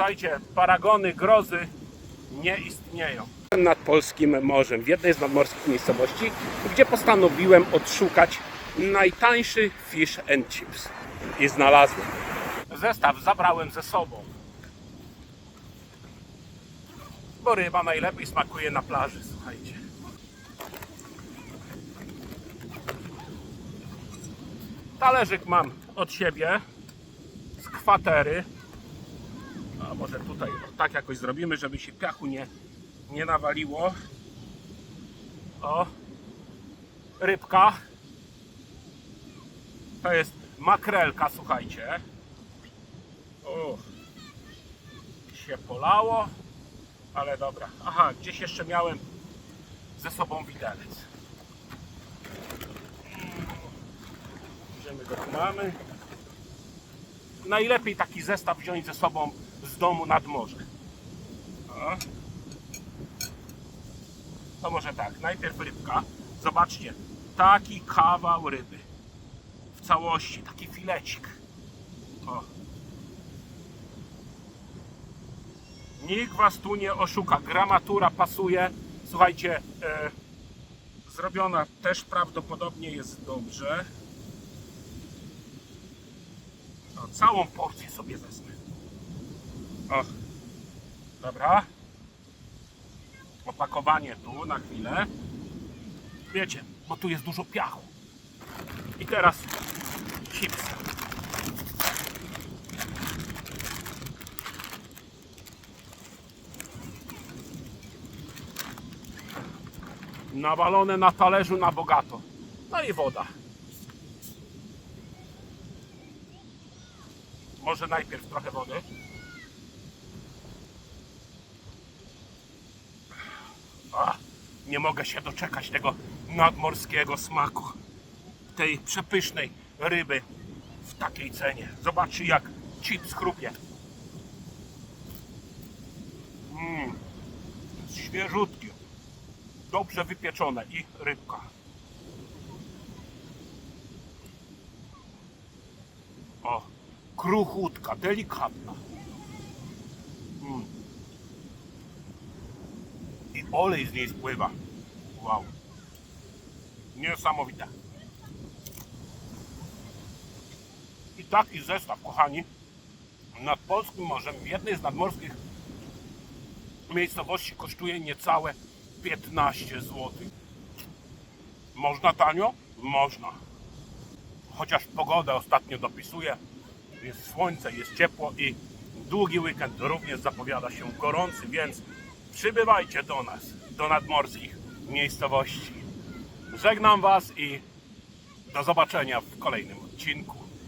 Słuchajcie, paragony grozy nie istnieją. Nad polskim morzem, w jednej z nadmorskich miejscowości, gdzie postanowiłem odszukać najtańszy fish and chips. I znalazłem. Zestaw zabrałem ze sobą. Bo ryba najlepiej smakuje na plaży, słuchajcie. Talerzyk mam od siebie z kwatery. A może tutaj tak jakoś zrobimy, żeby się piachu nie, nie nawaliło. O, rybka. To jest makrelka, słuchajcie. O, się polało, ale dobra. Aha, gdzieś jeszcze miałem ze sobą widelec. Gdzie my go tu mamy? Najlepiej taki zestaw wziąć ze sobą z domu nad morze. To może tak, najpierw rybka. Zobaczcie, taki kawał ryby. W całości, taki filecik. O. Nikt was tu nie oszuka. Gramatura pasuje. Słuchajcie, e, zrobiona też prawdopodobnie jest dobrze. O, całą porcję sobie wezmę. O, dobra. Opakowanie tu na chwilę. Wiecie, bo tu jest dużo piachu. I teraz chipsy. Nawalone na talerzu na bogato. No i woda. Może najpierw trochę wody. A, nie mogę się doczekać tego nadmorskiego smaku. Tej przepysznej ryby w takiej cenie. Zobaczcie jak chips chrupie. Mmm, świeżutkie. Dobrze wypieczone i rybka. O, kruchutka, delikatna. Mm. I olej z niej spływa. Wow. Niesamowite. I taki zestaw, kochani, nad polskim morzem w jednej z nadmorskich miejscowości kosztuje niecałe 15 zł. Można tanio? Można chociaż pogoda ostatnio dopisuje, jest słońce, jest ciepło i długi weekend również zapowiada się gorący, więc przybywajcie do nas, do nadmorskich miejscowości. Żegnam Was i do zobaczenia w kolejnym odcinku.